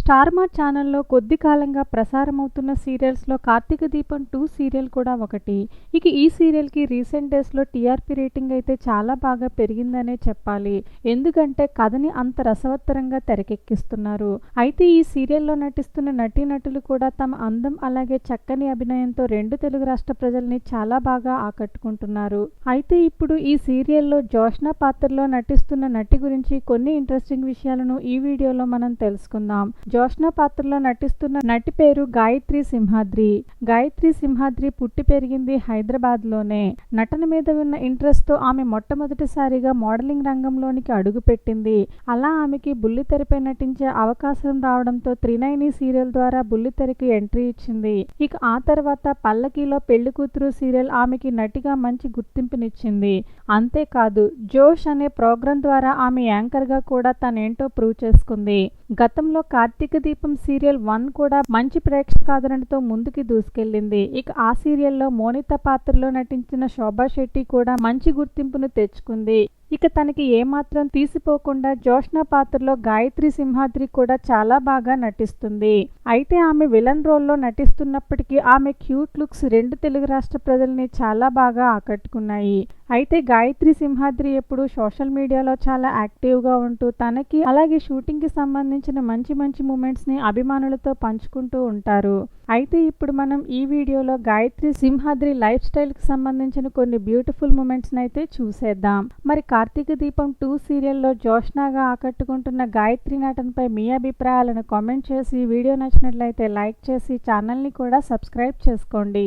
Star మా ఛానల్లో కొద్ది కాలంగా ప్రసారమవుతున్న సీరియల్స్లో కార్తీక దీపం టూ సీరియల్ కూడా ఒకటి. ఇక ఈ సీరియల్కి రీసెంట్ డేస్లో టీఆర్పీ రేటింగ్ అయితే చాలా బాగా పెరిగిందనే చెప్పాలి. ఎందుకంటే కథని అంత రసవత్తరంగా తెరకెక్కిస్తున్నారు. అయితే ఈ సీరియల్లో నటిస్తున్న నటీనటులు కూడా తమ అందం అలాగే చక్కని అభినయంతో రెండు తెలుగు రాష్ట్ర ప్రజల్ని చాలా బాగా ఆకట్టుకుంటున్నారు. అయితే ఇప్పుడు ఈ సీరియల్లో జోష్నా పాత్రలో నటిస్తున్న నటి గురించి కొన్ని ఇంట్రెస్టింగ్ విషయాలను ఈ వీడియోలో మనం తెలుసుకుందాం. జోష్న పాత్రలో నటిస్తున్న నటి పేరు గాయత్రి సింహాద్రి. గాయత్రి సింహాద్రి పుట్టి పెరిగింది హైదరాబాద్లోనే నటన మీద ఉన్న ఇంట్రెస్ట్తో ఆమె మొట్టమొదటిసారిగా మోడలింగ్ రంగంలోనికి అడుగుపెట్టింది. అలా ఆమెకి బుల్లితెరపై నటించే అవకాశం రావడంతో త్రినైని సీరియల్ ద్వారా బుల్లితెరకు ఎంట్రీ ఇచ్చింది. ఇక ఆ తర్వాత పల్లకిలో పెళ్ళి కూతురు సీరియల్ ఆమెకి నటిగా మంచి గుర్తింపునిచ్చింది. అంతేకాదు జోష్ అనే ప్రోగ్రాం ద్వారా ఆమె యాంకర్గా కూడా తనేంటో ప్రూవ్ చేసుకుంది. గతంలో కార్తీక దీపం సీరియల్ వన్ కూడా మంచి ప్రేక్షకాదరణతో ముందుకి దూసుకెళ్ళింది ఇక ఆ సీరియల్లో మోనిత పాత్రలో నటించిన శోభా శెట్టి కూడా మంచి గుర్తింపును తెచ్చుకుంది. ఇక తనకి ఏమాత్రం తీసిపోకుండా జోష్నా పాత్రలో గాయత్రి సింహాద్రి కూడా చాలా బాగా నటిస్తుంది. అయితే ఆమె విలన్ రోల్లో నటిస్తున్నప్పటికీ ఆమె క్యూట్ లుక్స్ రెండు తెలుగు రాష్ట్ర ప్రజల్ని చాలా బాగా ఆకట్టుకున్నాయి. అయితే గాయత్రి సింహాద్రి ఎప్పుడు సోషల్ మీడియాలో చాలా యాక్టివ్గా ఉంటూ తనకి అలాగే షూటింగ్కి సంబంధించిన మంచి మంచి మూమెంట్స్ని అభిమానులతో పంచుకుంటూ ఉంటారు. అయితే ఇప్పుడు మనం ఈ వీడియోలో గాయత్రి సింహాద్రి లైఫ్ స్టైల్కి సంబంధించిన కొన్ని బ్యూటిఫుల్ మూమెంట్స్ని అయితే చూసేద్దాం. మరి కార్తీక దీపం టూ సీరియల్లో జోష్నాగా ఆకట్టుకుంటున్న గాయత్రి నటనపై మీ అభిప్రాయాలను కామెంట్ చేసి వీడియో నచ్చినట్లయితే లైక్ చేసి ఛానల్ని కూడా సబ్స్క్రైబ్ చేసుకోండి.